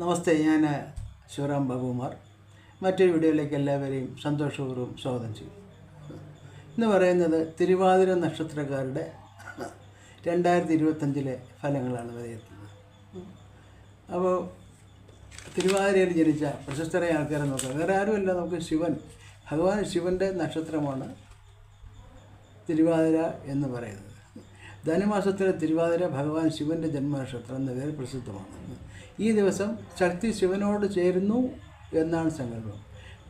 നമസ്തേ ഞാൻ ശിവറാം ബാബുമാർ മറ്റൊരു വീഡിയോയിലേക്ക് എല്ലാവരെയും സന്തോഷപൂർവം സ്വാഗതം ചെയ്യും. എന്ന് പറയുന്നത് തിരുവാതിര നക്ഷത്രക്കാരുടെ രണ്ടായിരത്തി ഇരുപത്തഞ്ചിലെ ഫലങ്ങളാണ് വിലയിരുത്തുന്നത്. അപ്പോൾ തിരുവാതിരയിൽ ജനിച്ച പ്രശസ്തരായ ആൾക്കാരെ നോക്കാം. വേറെ ആരുമല്ല നമുക്ക് ശിവൻ. ഭഗവാൻ ശിവന്റെ നക്ഷത്രമാണ് തിരുവാതിര എന്ന് പറയുന്നത്. ധനുമാസത്തിലെ തിരുവാതിര ഭഗവാൻ ശിവന്റെ ജന്മനക്ഷത്രം എന്ന പേര് പ്രസിദ്ധമാണ്. ഈ ദിവസം ശക്തി ശിവനോട് ചേരുന്നു എന്നാണ് സങ്കല്പം.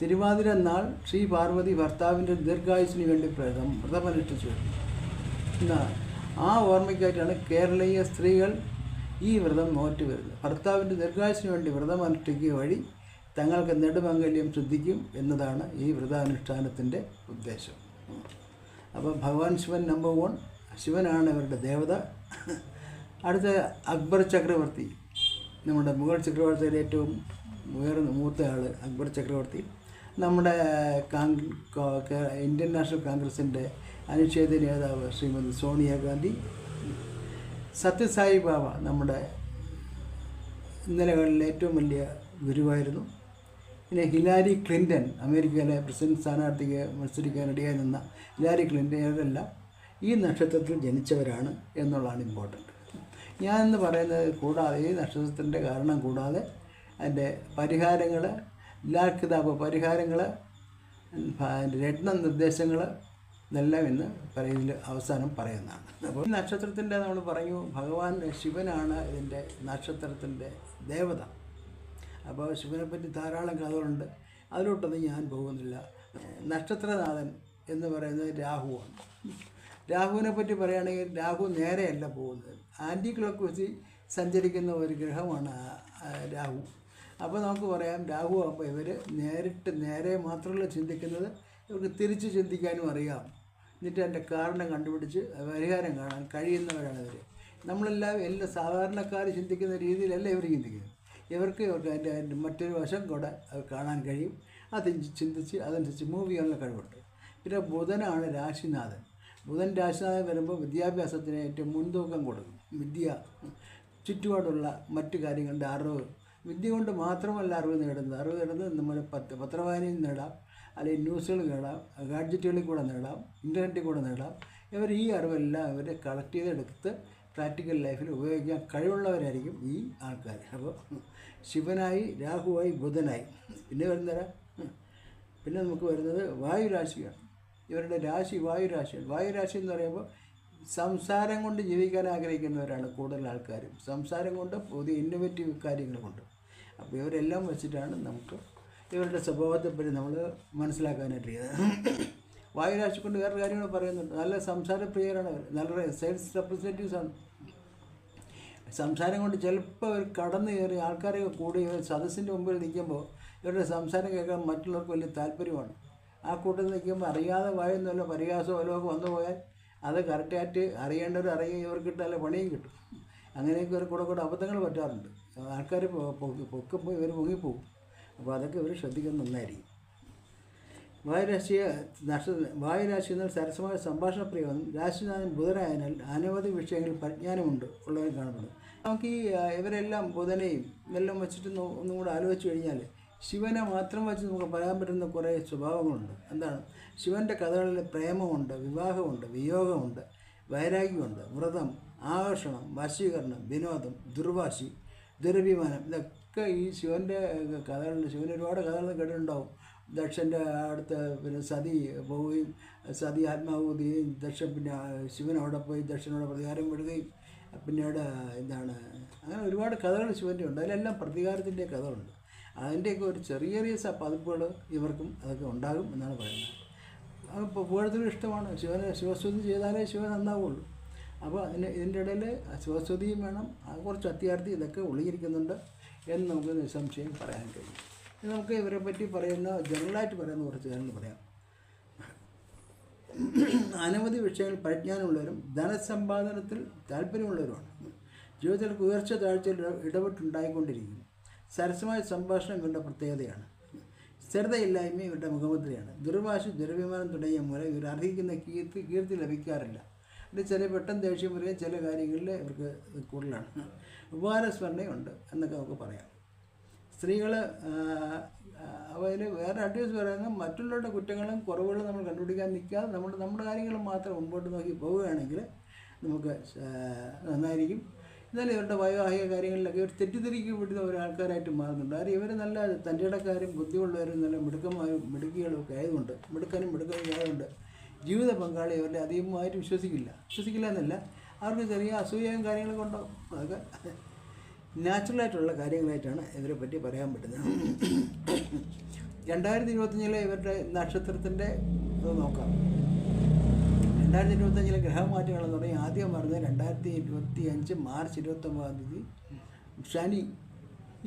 തിരുവാതിര നാൾ ശ്രീ പാർവതി ഭർത്താവിന്റെ ദീർഘായുസിന് വേണ്ടി പ്രതം വ്രതമനുഷ്ഠിച്ചു എന്നാൽ ആ ഓർമ്മയ്ക്കായിട്ടാണ് കേരളീയ സ്ത്രീകൾ ഈ വ്രതം നോറ്റ് വരുന്നത്. ഭർത്താവിന്റെ ദീർഘായുസിന് വേണ്ടി വ്രതം അനുഷ്ഠിക്കുക വഴി തങ്ങൾക്ക് നെടുമംഗല്യം ശ്രദ്ധിക്കും എന്നതാണ് ഈ വ്രതാനുഷ്ഠാനത്തിന്റെ ഉദ്ദേശം. അപ്പോൾ ഭഗവാൻ ശിവൻ നമ്പർ വൺ ശിവനാണ് ഇവരുടെ ദേവത. അടുത്ത അക്ബർ ചക്രവർത്തി. നമ്മുടെ മുഗൾ ചക്രവർത്തിയിലെ ഏറ്റവും ഉയർന്ന മൂത്ത ആൾ അക്ബർ ചക്രവർത്തി. നമ്മുടെ ഇന്ത്യൻ നാഷണൽ കോൺഗ്രസിന്റെ അനുച്ഛേദ നേതാവ് ശ്രീമതി സോണിയാഗാന്ധി സത്യസായി ബാബ നമ്മുടെ ഇന്നലകളിലെ ഏറ്റവും വലിയ ഗുരുവായിരുന്നു. പിന്നെ ഹിലാരി ക്ലിന്റൺ അമേരിക്കയിലെ പ്രസിഡന്റ് സ്ഥാനാർത്ഥിക്ക് മത്സരിക്കാനിടയായി നിന്ന ഹിലാരി ക്ലിന്റൺ ഇവരെല്ലാം ഈ നക്ഷത്രത്തിൽ ജനിച്ചവരാണ് എന്നുള്ളതാണ് ഇമ്പോർട്ടന്റ് ഞാനെന്ന് പറയുന്നത് കൂടാതെ ഈ നക്ഷത്രത്തിന്റെ കാരണം കൂടാതെ അതിന്റെ പരിഹാരങ്ങൾ ലാൽ കിതാബ് പരിഹാരങ്ങൾ രത്ന നിർദ്ദേശങ്ങൾ ഇതെല്ലാം ഇന്ന് പറയുന്നതിൽ അവസാനം പറയുന്നതാണ്. അപ്പോൾ ഈ നക്ഷത്രത്തിന്റെ നമ്മൾ പറഞ്ഞു ഭഗവാൻ ശിവനാണ് ഇതിന്റെ നക്ഷത്രത്തിന്റെ ദേവത. അപ്പോൾ ശിവനെ പറ്റി ധാരാളം കഥകളുണ്ട്. അതിലോട്ടൊന്നും ഞാൻ പോകുന്നില്ല. നക്ഷത്രനാഥൻ എന്ന് പറയുന്നത് രാഹുവാണ്. രാഹുവിനെ പറ്റി പറയുകയാണെങ്കിൽ രാഹു നേരെയല്ല പോകുന്നത്. ആന്റി ക്ലോക്ക് വെച്ച് സഞ്ചരിക്കുന്ന ഒരു ഗ്രഹമാണ് രാഹു. അപ്പോൾ നമുക്ക് പറയാം രാഹു അപ്പോൾ ഇവർ നേരിട്ട് നേരെ മാത്രമല്ല ചിന്തിക്കുന്നത് ഇവർക്ക് തിരിച്ച് ചിന്തിക്കാനും അറിയാം. എന്നിട്ട് അതിന്റെ കാരണം കണ്ടുപിടിച്ച് പരിഹാരം കാണാൻ കഴിയുന്നവരാണ് ഇവർ നമ്മളെല്ലാം എല്ലാ സാധാരണക്കാർ ചിന്തിക്കുന്ന രീതിയിലല്ല ഇവർ ചിന്തിക്കുന്നത്. ഇവർക്ക് ഇവർക്ക് അതിന്റെ മറ്റൊരു വശം കൂടെ കാണാൻ കഴിയും. അത് ചിന്തിച്ച് അതനുസരിച്ച് മൂവ് ചെയ്യാനുള്ള കഴിവുണ്ട്. പിന്നെ ബുധനാണ് രാശിനാഥൻ. ബുധൻ രാശിനാഥൻ വരുമ്പോൾ വിദ്യാഭ്യാസത്തിന് ഏറ്റവും മുൻതൂക്കം കൊടുക്കും. വിദ്യ ചുറ്റുപാടുള്ള മറ്റു കാര്യങ്ങളുടെ അറിവ്. വിദ്യ കൊണ്ട് മാത്രമല്ല അറിവ് നേടുന്നത്. അറിവ് നേടുന്നത് നമ്മുടെ പത്ര പത്രവായനയിൽ നേടാം അല്ലെങ്കിൽ ന്യൂസുകൾ നേടാം ഗാഡ്ജറ്റുകളിൽ കൂടെ നേടാം ഇന്റർനെറ്റിൽ കൂടെ നേടാം. ഇവർ ഈ അറിവെല്ലാം ഇവർ കളക്ട് ചെയ്തെടുത്ത് പ്രാക്ടിക്കൽ ലൈഫിൽ ഉപയോഗിക്കാൻ കഴിവുള്ളവരായിരിക്കും ഈ ആൾക്കാർ. അപ്പോൾ ശിവനായി രാഹുവായി ബുധനായി. പിന്നെ വരുന്നവരാ? പിന്നെ നമുക്ക് വരുന്നത് വായുരാശിയാണ് ഇവരുടെ രാശി വായുരാശികൾ വായുരാശി എന്ന് പറയുമ്പോൾ സംസാരം കൊണ്ട് ജീവിക്കാൻ ആഗ്രഹിക്കുന്നവരാണ് കൂടുതൽ ആൾക്കാരും. സംസാരം കൊണ്ട് പുതിയ ഇന്നോവേറ്റീവ് കാര്യങ്ങൾ കൊണ്ട്. അപ്പോൾ ഇവരെല്ലാം വെച്ചിട്ടാണ് നമുക്ക് ഇവരുടെ സ്വഭാവത്തെപ്പറ്റി നമ്മൾ മനസ്സിലാക്കാനായിട്ട് ചെയ്യുന്നത് വായുരാശി കൊണ്ട് വേറെ കാര്യങ്ങൾ പറയുന്നുണ്ട്. നല്ല സംസാരപ്രിയരാണ് അവർ. നല്ല സെയിൽസ് റെപ്രസെന്റേറ്റീവ്സ് ആണ്. സംസാരം കൊണ്ട് ചിലപ്പോൾ അവർ കടന്നു കയറി ആൾക്കാരെ കൂടി സദസ്സിന്റെ മുമ്പിൽ നിൽക്കുമ്പോൾ ഇവരുടെ സംസാരം കേൾക്കാൻ മറ്റുള്ളവർക്ക് വലിയ താല്പര്യമാണ്. ആ കൂട്ടത്തിൽ നിൽക്കുമ്പോൾ അറിയാതെ വായുന്നല്ലോ പരിഹാസമോ വല്ലതും വന്നു പോയാൽ അത് കറക്റ്റായിട്ട് അറിയേണ്ടവർ അറിയുക ഇവർക്ക് കിട്ടും നല്ല പണിയും കിട്ടും. അങ്ങനെയൊക്കെ ഇവർ കൂടെ കൂടെ അബദ്ധങ്ങൾ പറ്റാറുണ്ട്. ആൾക്കാർ പൊക്കുമ്പോൾ ഇവർ പൊങ്ങിപ്പോകും അപ്പോൾ അതൊക്കെ ഇവർ ശ്രദ്ധിക്കുന്നത് നന്നായിരിക്കും. വായുരാശിയ നക്ഷ വായുരാശി എന്നാൽ സരസമായ സംഭാഷണ പ്രിയം രാശിനാഥൻ ബുധനായതിനാൽ അനവധി വിഷയങ്ങളിൽ പരിജ്ഞാനമുണ്ട് ഉള്ളവരും കാണപ്പെടുന്നു. നമുക്ക് ഈ ഇവരെല്ലാം ബുധനെയും എല്ലാം വെച്ചിട്ട് ഒന്നും കൂടെ ആലോചിച്ച് കഴിഞ്ഞാൽ ശിവനെ മാത്രം വച്ച് നമുക്ക് പറയാൻ പറ്റുന്ന കുറേ സ്വഭാവങ്ങളുണ്ട്. എന്താണ്? ശിവന്റെ കഥകളിൽ പ്രേമമുണ്ട് വിവാഹമുണ്ട് വിയോഗമുണ്ട് വൈരാഗ്യമുണ്ട് വ്രതം ആകർഷണം വശീകരണം വിനോദം ദുർവാശി ദുരഭിമാനം. ഇതൊക്കെ ഈ ശിവന്റെ കഥകളിൽ ശിവൻ ഒരുപാട് കഥകൾ കേട്ടിട്ടുണ്ടാവും. ദക്ഷന്റെ അടുത്ത് പിന്നെ സതി പോവുകയും സതി ആത്മാഹൂതിയും ദക്ഷൻ പിന്നെ ശിവൻ അവിടെ പോയി ദക്ഷനോട് പ്രതികാരം വിടുകയും പിന്നീട് എന്താണ് അങ്ങനെ ഒരുപാട് കഥകൾ ശിവന്റെ ഉണ്ട്. അതിലെല്ലാം പ്രതികാരത്തിന്റെ കഥകളുണ്ട്. അതിന്റെയൊക്കെ ഒരു ചെറിയ ചെറിയ പതിപ്പുകൾ ഇവർക്കും അതൊക്കെ ഉണ്ടാകും എന്നാണ് പറയുന്നത്. അപ്പോൾ പൂഴത്തിനും ഇഷ്ടമാണ്. ശിവനെ ശിവസ്തുതി ചെയ്താലേ ശിവൻ നന്നാവുള്ളൂ. അപ്പോൾ അതിന് ഇതിന്റെ ഇടയിൽ ശിവസ്തുതിയും വേണം. കുറച്ച് അത്യാർത്ഥി ഇതൊക്കെ ഒളിഞ്ഞിരിക്കുന്നുണ്ട് എന്ന് നമുക്ക് നിസ്സംശയം പറയാൻ കഴിയും. നമുക്ക് ഇവരെ പറ്റി പറയുന്ന ജനറലായിട്ട് പറയുന്ന കുറച്ച് കാര്യങ്ങൾ പറയാം. അനവധി വിഷയങ്ങളിൽ പരിജ്ഞാനമുള്ളവരും ധനസമ്പാദനത്തിൽ താല്പര്യമുള്ളവരുമാണ്. ജീവിതത്തിൽ ഉയർച്ച താഴ്ചയിൽ ഇട- ഇടപെട്ടുണ്ടായിക്കൊണ്ടിരിക്കും സരസമായ സംഭാഷണം ഇവരുടെ പ്രത്യേകതയാണ്. സ്ഥിരതയില്ലായ്മ ഇവരുടെ മുഖമുദ്രയാണ്. ദുർവാശ ദുരഭിമാനം തുടങ്ങിയ മൂലം ഇവർ അർഹിക്കുന്ന കീർത്തി കീർത്തി ലഭിക്കാറില്ല. ഇത് ചില പെട്ടെന്ന് ദേഷ്യം വരികയും ചില കാര്യങ്ങളിൽ ഇവർക്ക് കൂടുതലാണ്. ഉപകാരസ്മരണയുണ്ട് എന്നൊക്കെ നമുക്ക് പറയാം. സ്ത്രീകൾ അതിന് വേറെ അഡ്വൈസ് പറയുന്നത് മറ്റുള്ളവരുടെ കുറ്റങ്ങളും കുറവുകളും നമ്മൾ കണ്ടുപിടിക്കാൻ നിൽക്കാതെ നമ്മൾ നമ്മുടെ കാര്യങ്ങൾ മാത്രം മുമ്പോട്ട് നോക്കി പോവുകയാണെങ്കിൽ നമുക്ക് നന്നായിരിക്കും. എന്നാലും ഇവരുടെ വൈവാഹിക കാര്യങ്ങളിലൊക്കെ ഇവർ തെറ്റിദ്ധരിക്കപ്പെടുന്ന ഒരു ആൾക്കാരായിട്ട് മാറുന്നുണ്ട്. കാര്യം ഇവർ നല്ല തന്റെ ഇടക്കാരും ബുദ്ധിയുള്ളവരും നല്ല മിടുക്കന്മാരും മിടുക്കികളും ഒക്കെ ആയതുകൊണ്ട് മിടുക്കനും മിടുക്കനും ആയതുകൊണ്ട് ജീവിത പങ്കാളി അവരുടെ അധികമായിട്ട് വിശ്വസിക്കില്ല. വിശ്വസിക്കില്ല എന്നല്ല അവർക്ക് ചെറിയ അസൂയയും കാര്യങ്ങളൊക്കെ ഉണ്ടാവും അതൊക്കെ നാച്ചുറലായിട്ടുള്ള കാര്യങ്ങളായിട്ടാണ് ഇവരെ പറ്റി പറയാൻ പറ്റുന്നത്. രണ്ടായിരത്തി ഇരുപത്തഞ്ചിലെ ഇവരുടെ നക്ഷത്രത്തിന്റെ നോക്കാം. രണ്ടായിരത്തി ഇരുപത്തഞ്ചിലെ ഗ്രഹമാറ്റങ്ങളെന്ന് പറഞ്ഞാൽ ആദ്യം പറഞ്ഞത് രണ്ടായിരത്തി ഇരുപത്തി അഞ്ച് മാർച്ച് ഇരുപത്തൊമ്പതാം തീയതി. ശനി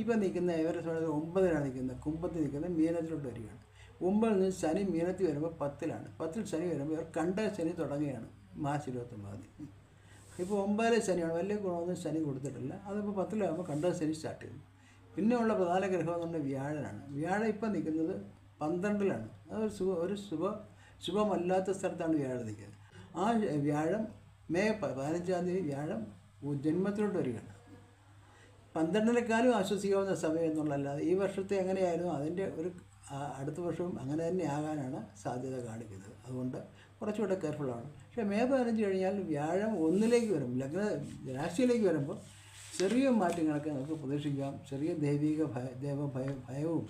ഇപ്പം നിൽക്കുന്ന സമയത്ത് ഒമ്പതിലാണ് നിൽക്കുന്നത്. കുമ്പത്തിൽ നിൽക്കുന്നത് മീനത്തിലോട്ട് വരികയാണ്. ഒമ്പതിൽ നിന്ന് ശനി മീനത്തിൽ വരുമ്പോൾ പത്തിലാണ്. പത്തിൽ ശനി വരുമ്പോൾ ഇവർ കണ്ട ശനി തുടങ്ങുകയാണ് മാർച്ച് ഇരുപത്തൊമ്പതാം തീയതി. ഇപ്പോൾ ഒമ്പതിലെ ശനിയാണ്. വലിയ ഗുണമൊന്നും ശനി കൊടുത്തിട്ടില്ല. അതിപ്പോൾ പത്തിലാകുമ്പോൾ കണ്ട ശനി സ്റ്റാർട്ട് ചെയ്യുന്നു. പിന്നെ ഉള്ള പ്രധാന ഗ്രഹം എന്ന് പറഞ്ഞാൽ വ്യാഴനാണ്. വ്യാഴം ഇപ്പം നിൽക്കുന്നത് പന്ത്രണ്ടിലാണ്. അതൊരു ശുഭ ഒരു ശുഭ ശുഭമല്ലാത്ത സ്ഥലത്താണ് വ്യാഴം നിൽക്കുന്നത്. ആ വ്യാഴം മെയ് പതിനഞ്ചാം തീയതി വ്യാഴം ജന്മത്തിലോട്ട് വരികയാണ്. പന്ത്രണ്ടിനേക്കാളും ആശ്വസിക്കാവുന്ന സമയം എന്നുള്ളതല്ലാതെ ഈ വർഷത്തെ എങ്ങനെയായിരുന്നു അതിന്റെ ഒരു അടുത്ത വർഷവും അങ്ങനെ തന്നെ ആകാനാണ് സാധ്യത കാണിക്കുന്നത്. അതുകൊണ്ട് കുറച്ചുകൂടെ കെയർഫുള്ളാണ് പക്ഷേ മെയ് പതിനഞ്ച് കഴിഞ്ഞാൽ വ്യാഴം ഒന്നിലേക്ക് വരും. ലഗ്ന രാശിയിലേക്ക് വരുമ്പോൾ ചെറിയ മാറ്റങ്ങളൊക്കെ നമുക്ക് പ്രതീക്ഷിക്കാം. ചെറിയ ദൈവിക ഭയ ദൈവ ഭയ ഭയവും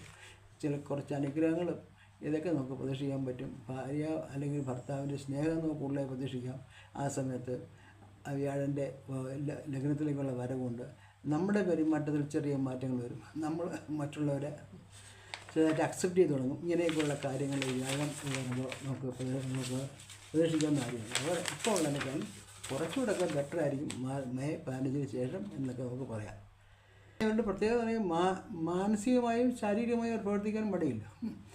ചില കുറച്ച് അനുഗ്രഹങ്ങളും ഇതൊക്കെ നമുക്ക് പ്രതീക്ഷിക്കാൻ പറ്റും. ഭാര്യ അല്ലെങ്കിൽ ഭർത്താവിന്റെ സ്നേഹം നമുക്ക് കൂടുതലായി പ്രതീക്ഷിക്കാം. ആ സമയത്ത് വ്യാഴന്റെ ലഗ്നത്തിലേക്കുള്ള വരവുണ്ട്. നമ്മുടെ പെരുമാറ്റത്തിൽ ചെറിയ മാറ്റങ്ങൾ വരും. നമ്മൾ മറ്റുള്ളവരെ ചെറുതായിട്ട് അക്സെപ്റ്റ് ചെയ്ത് തുടങ്ങും. ഇങ്ങനെയൊക്കെയുള്ള കാര്യങ്ങൾ വ്യാഴം വരുമ്പോൾ നമുക്ക് നമുക്ക് പ്രതീക്ഷിക്കാവുന്ന കാര്യമാണ്. അവർ ഇപ്പോൾ കുറച്ചുകൂടെ ബെറ്റർ ആയിരിക്കും. മാ- പതിനഞ്ചിന് ശേഷം എന്നൊക്കെ നമുക്ക് പറയാം. അതുകൊണ്ട് പ്രത്യേകത പറയുക മാ മാനസികമായും ശാരീരികമായും അവർ പ്രവർത്തിക്കാൻ മടിയില്ല.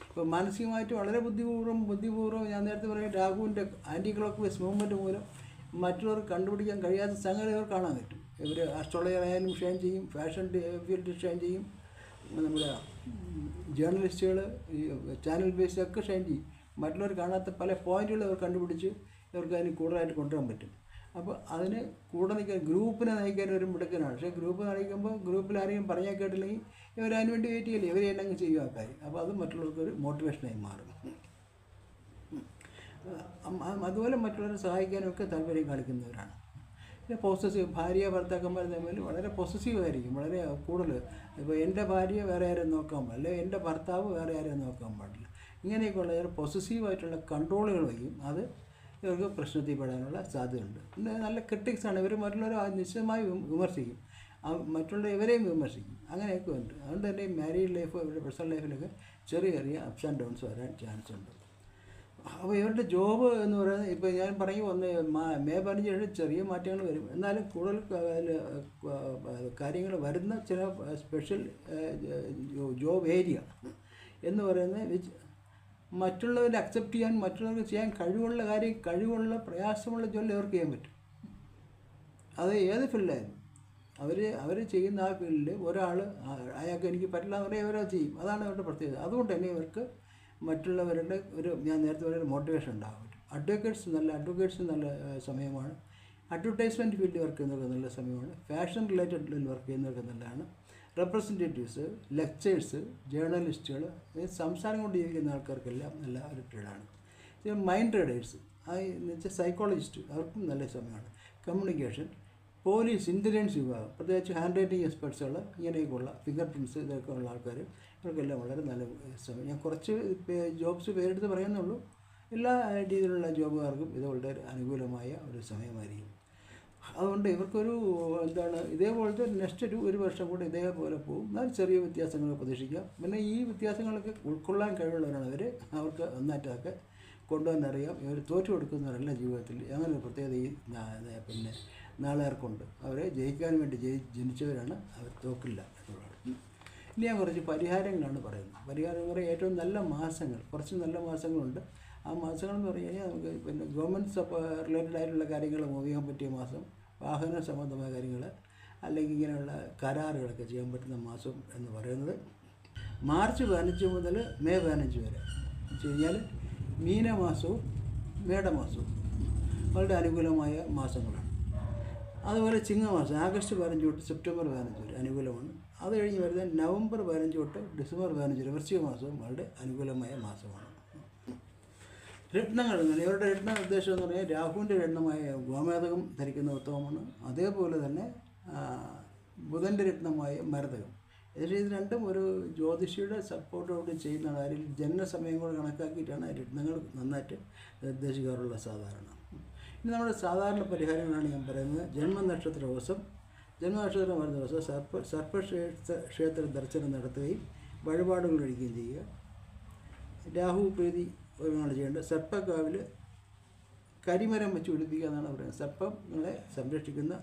ഇപ്പോൾ മാനസികമായിട്ട് വളരെ ബുദ്ധിപൂർവം ബുദ്ധിപൂർവം ഞാൻ നേരത്തെ പറയാം രാഘുവിന്റെ ആന്റി ക്ലോക്ക് വൈസ് മൂവ്മെന്റ് മൂലം മറ്റുള്ളവർ കണ്ടുപിടിക്കാൻ കഴിയാത്ത സംഗതി അവർ കാണാൻ പറ്റും. ഇവർ അസ്ട്രോളജർ ആയാലും ഷെയർ ചെയ്യും ഫാഷൻ ഫീൽഡ് ഷെയർ ചെയ്യും. നമ്മുടെ ജേർണലിസ്റ്റുകൾ ചാനൽ ബേസ് ഒക്കെ ഷെയർ ചെയ്യും. മറ്റുള്ളവർ കാണാത്ത പല പോയിന്റുകൾ അവർ കണ്ടുപിടിച്ച് ഇവർക്ക് അതിന് കൂടുതലായിട്ട് കൊണ്ടുവരാൻ പറ്റും. അപ്പോൾ അതിന് കൂടെ നിൽക്കാൻ ഗ്രൂപ്പിനെ നയിക്കാൻ ഒരു മിടുക്കനാണ്. പക്ഷേ ഗ്രൂപ്പ് നയിക്കുമ്പോൾ ഗ്രൂപ്പിൽ ആരെയും പറഞ്ഞാൽ കേട്ടില്ലെങ്കിൽ ഇവർ അതിന് വേണ്ടി വെയിറ്റ് ചെയ്യില്ല? ഇവരെ എന്നെ ചെയ്യുക ആ കാര്യം. അപ്പോൾ അത് മറ്റുള്ളവർക്ക് ഒരു മോട്ടിവേഷനായി മാറും. അതുപോലെ മറ്റുള്ളവരെ സഹായിക്കാനൊക്കെ താല്പര്യം കാണിക്കുന്നവരാണ്. പിന്നെ പോസസീവ് ഭാര്യ ഭർത്താക്കന്മാർ തമ്മിൽ വളരെ പൊസസീവ് ആയിരിക്കും. വളരെ കൂടുതൽ. ഇപ്പോൾ എന്റെ ഭാര്യ വേറെ ആരും നോക്കാൻ പാടില്ല. അല്ലെങ്കിൽ എന്റെ ഭർത്താവ് വേറെ ആരും നോക്കാൻ പാടില്ല. ഇങ്ങനെയൊക്കെയുള്ള പൊസസീവ് ആയിട്ടുള്ള കൺട്രോളുകൾ വയ്ക്കും. അത് ഇവർക്ക് പ്രശ്നത്തിൽ പെടാനുള്ള സാധ്യതയുണ്ട്. നല്ല ക്രിട്ടിക്സാണ്. ആണ് ഇവർ മറ്റുള്ളവരെ നിശ്ചയമായി വിമർശിക്കും. മറ്റുള്ള ഇവരെയും വിമർശിക്കും. അങ്ങനെയൊക്കെ ഉണ്ട്. അതുകൊണ്ട് തന്നെ മാരീഡ് ലൈഫ് ഇവരുടെ പേഴ്സണൽ ലൈഫിലൊക്കെ ചെറിയ ചെറിയ അപ്സ് ആൻഡ് ഡൗൺസ് വരാൻ ചാൻസ് ഉണ്ട്. അപ്പോൾ ഇവരുടെ ജോബ് എന്ന് പറയുന്നത് ഇപ്പോൾ ഞാൻ പറഞ്ഞു ഒന്ന് മേ മെയ് പതിനഞ്ച് കഴിഞ്ഞ് ചെറിയ മാറ്റങ്ങൾ വരും. എന്നാലും കൂടുതൽ കാര്യങ്ങൾ വരുന്ന ചില സ്പെഷ്യൽ ജോബ് ഏരിയ എന്ന് പറയുന്നത് വിച്ച് മറ്റുള്ളവരെ അക്സെപ്റ്റ് ചെയ്യാൻ മറ്റുള്ളവർക്ക് ചെയ്യാൻ കഴിവുള്ള കാര്യം കഴിവുള്ള പ്രയാസമുള്ള ജോലി അവർക്ക് ചെയ്യാൻ പറ്റും. അത് ഏത് ഫീൽഡായാലും അവർ അവർ ചെയ്യുന്ന ആ ഫീൽഡിൽ ഒരാൾ അയാൾക്ക് എനിക്ക് പറ്റില്ല എന്ന് പറഞ്ഞാൽ അവരത് ചെയ്യും. അതാണ് അവരുടെ പ്രത്യേകത. അതുകൊണ്ട് തന്നെ ഇവർക്ക് മറ്റുള്ളവരുടെ ഒരു ഞാൻ നേരത്തെ പറഞ്ഞ മോട്ടിവേഷൻ ഉണ്ടാകും അഡ്വക്കേറ്റ്സ് നല്ല അഡ്വക്കേറ്റ്സ് നല്ല സമയമാണ്. അഡ്വർടൈസ്മെന്റ് ഫീൽഡിൽ വർക്ക് ചെയ്യുന്നവർക്ക് നല്ല സമയമാണ്. ഫാഷൻ റിലേറ്റഡ് വർക്ക് ചെയ്യുന്നവർക്ക് നല്ലതാണ്. റെപ്രസെന്റേറ്റീവ്സ് ലെക്ചേഴ്സ് ജേർണലിസ്റ്റുകൾ സംസാരം കൊണ്ട് ജീവിക്കുന്ന ആൾക്കാർക്കെല്ലാം നല്ല ഒരു ട്രേഡാണ് മൈൻഡ് ട്രേഡേഴ്സ് എന്ന് വെച്ചാൽ സൈക്കോളജിസ്റ്റ് അവർക്കും നല്ല സമയമാണ്. കമ്മ്യൂണിക്കേഷൻ പോലീസ് ഇന്റലിജൻസ് വിഭാഗം പ്രത്യേകിച്ച് ഹാൻഡ് റൈറ്റിംഗ് എക്സ്പെർട്സുകൾ ഇങ്ങനെയൊക്കെയുള്ള ഫിംഗർ പ്രിന്റ്സ് ഇതൊക്കെ ഉള്ള ആൾക്കാർ ഇവർക്കെല്ലാം വളരെ നല്ല സമയം. ഞാൻ കുറച്ച് ജോബ്സ് പേരെടുത്ത് പറയുന്നുള്ളൂ എല്ലാ രീതിയിലുള്ള ജോബുകാർക്കും ഇത് വളരെ അനുകൂലമായ ഒരു സമയമായിരിക്കും. അതുകൊണ്ട് ഇവർക്കൊരു എന്താണ് ഇതേപോലത്തെ നെക്സ്റ്റ് ഒരു ഒരു വർഷം കൂടെ ഇതേപോലെ പോകും. എന്നാൽ ചെറിയ വ്യത്യാസങ്ങൾ പ്രതീക്ഷിക്കാം. പിന്നെ ഈ വ്യത്യാസങ്ങളൊക്കെ ഉൾക്കൊള്ളാൻ കഴിവുള്ളവരാണ് അവർ അവർക്ക് നന്നായിട്ടൊക്കെ കൊണ്ടുവന്നറിയാം. ഇവർ തോറ്റു കൊടുക്കുന്നവരല്ല ജീവിതത്തിൽ. അങ്ങനെ ഒരു പ്രത്യേകത ഈ പിന്നെ നാളുകാർക്കുണ്ട്. അവരെ ജയിക്കാൻ വേണ്ടി ജയി ജനിച്ചവരാണ് അവർ തോക്കില്ല എന്നുള്ളതാണ്. ഇനി ഞാൻ കുറച്ച് പരിഹാരങ്ങളാണ് പറയുന്നത്. പരിഹാരം എന്ന് പറയുന്നത് ഏറ്റവും നല്ല മാസങ്ങൾ കുറച്ച് നല്ല മാസങ്ങളുണ്ട്. ആ മാസങ്ങൾ എന്ന് പറഞ്ഞു കഴിഞ്ഞാൽ നമുക്ക് പിന്നെ ഗവൺമെന്റ് റിലേറ്റഡ് ആയിട്ടുള്ള കാര്യങ്ങൾ മൂവ് ചെയ്യാൻ പറ്റിയ മാസം. വാഹന സംബന്ധമായ കാര്യങ്ങൾ അല്ലെങ്കിൽ ഇങ്ങനെയുള്ള കരാറുകളൊക്കെ ചെയ്യാൻ പറ്റുന്ന മാസം എന്ന് പറയുന്നത് മാർച്ച് പതിനഞ്ച് മുതൽ മെയ് പതിനഞ്ച് വരെ. വെച്ച് കഴിഞ്ഞാൽ മീനമാസവും മേടമാസവും വളരെ അനുകൂലമായ മാസങ്ങളാണ്. അതുപോലെ ചിങ്ങമാസം ആഗസ്റ്റ് പതിനഞ്ച് തൊട്ട് സെപ്റ്റംബർ പതിനഞ്ച് വരെ അനുകൂലമാണ്. അത് കഴിഞ്ഞ് വരുന്നത് നവംബർ പതിനഞ്ച് തൊട്ട് ഡിസംബർ പതിനഞ്ച് വരെ വൃശ്ചിക മാസവും വളരെ അനുകൂലമായ മാസമാണ്. രത്നങ്ങൾ ഇവരുടെ രത്ന ഉദ്ദേശം എന്ന് പറഞ്ഞാൽ രാഹുവിന്റെ രത്നമായ ഗോമേതകം ധരിക്കുന്ന ഉത്തമമാണ്. അതേപോലെ തന്നെ ബുധന്റെ രത്നമായ മരതകം. ഏകദേശം ഇത് രണ്ടും ഒരു ജ്യോതിഷിയുടെ സപ്പോർട്ടോട് ചെയ്യുന്ന കാര്യം ജനനസമയം കൂടെ കണക്കാക്കിയിട്ടാണ് രത്നങ്ങൾ നന്നായിട്ട് നിർദ്ദേശിക്കാറുള്ള സാധാരണ. ഇനി നമ്മുടെ സാധാരണ പരിഹാരങ്ങളാണ് ഞാൻ പറയുന്നത്. ജന്മനക്ഷത്ര ദിവസം ജന്മനക്ഷത്രം വരുന്ന ദിവസം സർപ്പ സർപ്പക്ഷേത്ര ക്ഷേത്ര ദർശനം നടത്തുകയും വഴിപാടുകൾ കഴിക്കുകയും ചെയ്യുക. രാഹു പ്രീതി ഒരുപാട് ചെയ്യേണ്ടത്. സർപ്പക്കാവിൽ കരിമരം വെച്ച് പിടിപ്പിക്കുക എന്നാണ് പറയുന്നത്. സർപ്പങ്ങളെ സംരക്ഷിക്കുന്ന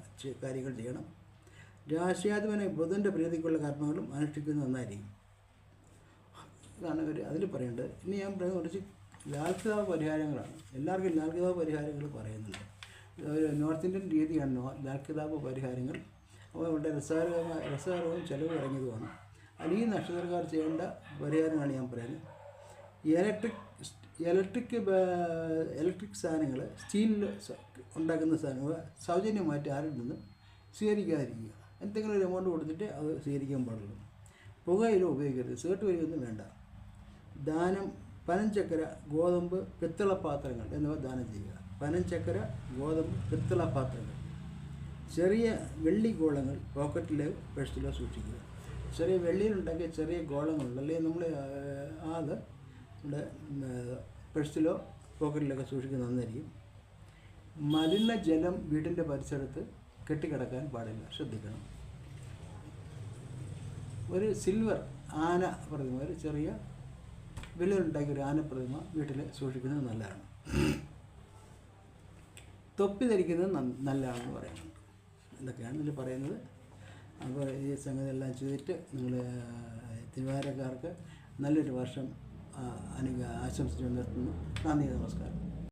കാര്യങ്ങൾ ചെയ്യണം. രാശിയാധിപനെ ബുധന്റെ പ്രീതിക്കുള്ള കർമ്മങ്ങളും അനുഷ്ഠിക്കുന്നത് നന്നായിരിക്കും ഇതാണ് ഒരു അതിൽ പറയേണ്ടത്. ഇനി ഞാൻ പറയുന്നത് കുറച്ച് ലാൽക്കിതാവ് പരിഹാരങ്ങളാണ്. എല്ലാവർക്കും ലാൽക്കിതാവ് പരിഹാരങ്ങൾ പറയുന്നുണ്ട്. നോർത്ത് ഇന്ത്യൻ രീതിയാണ് ലാൽക്കിതാവ് പരിഹാരങ്ങൾ. അപ്പോൾ വളരെ രസകരമായ രസകരവും ചിലവ് ഇറങ്ങിയതുമാണ് ഈ നക്ഷത്രക്കാർ ചെയ്യേണ്ട പരിഹാരങ്ങളാണ് ഞാൻ പറയുന്നത്. ഇലക്ട്രിക് ഇലക്ട്രിക് ഇലക്ട്രിക് സാധനങ്ങൾ സ്റ്റീലിൽ ഉണ്ടാക്കുന്ന സാധനങ്ങൾ സൗജന്യമായിട്ട് ആരിൽ നിന്നും സ്വീകരിക്കാതിരിക്കുക. എന്തെങ്കിലും ഒരു എമൗണ്ട് കൊടുത്തിട്ട് അത് സ്വീകരിക്കാൻ പാടുള്ളൂ. പുകയില ഉപയോഗിക്കരുത്. സേട്ട് വരികയൊന്നും വേണ്ട. ദാനം പനഞ്ചക്കര ഗോതമ്പ് പിത്തള പാത്രങ്ങൾ എന്നിവ ദാനം ചെയ്യുക. പനഞ്ചക്കര ഗോതമ്പ് പിത്തള പാത്രങ്ങൾ. ചെറിയ വെള്ളി ഗോളങ്ങൾ പോക്കറ്റിലോ പേഴ്സിലോ സൂക്ഷിക്കുക. ചെറിയ വെള്ളിയിലുണ്ടാക്കിയ ചെറിയ ഗോളങ്ങളുണ്ട് അല്ലെങ്കിൽ നമ്മൾ അത് നമ്മുടെ പേഴ്സിലോ പോക്കറ്റിലൊക്കെ സൂക്ഷിക്കുന്നത് നന്നായിരിക്കും മലിനജലം വീടിന്റെ പരിസരത്ത് കെട്ടിക്കിടക്കാൻ പാടില്ല. ശ്രദ്ധിക്കണം. ഒരു സിൽവർ ആന പ്രതിമ ഒരു ചെറിയ വെള്ളിയിലുണ്ടാക്കിയ ഒരു ആന പ്രതിമ വീട്ടിൽ സൂക്ഷിക്കുന്നത് നല്ലതാണ്. തൊപ്പി ധരിക്കുന്നത് നല്ലതാണെന്ന് പറയുന്നുണ്ട്. ഇതൊക്കെയാണ് ഇതിൽ പറയുന്നത്. അപ്പോൾ ഈ സംഗതി എല്ലാം ചെയ്തിട്ട് നിങ്ങൾ തിരുവാരക്കാർക്ക് നല്ലൊരു വർഷം അനു ആശംസിച്ചു നിർത്തുന്നു നന്ദി നമസ്കാരം.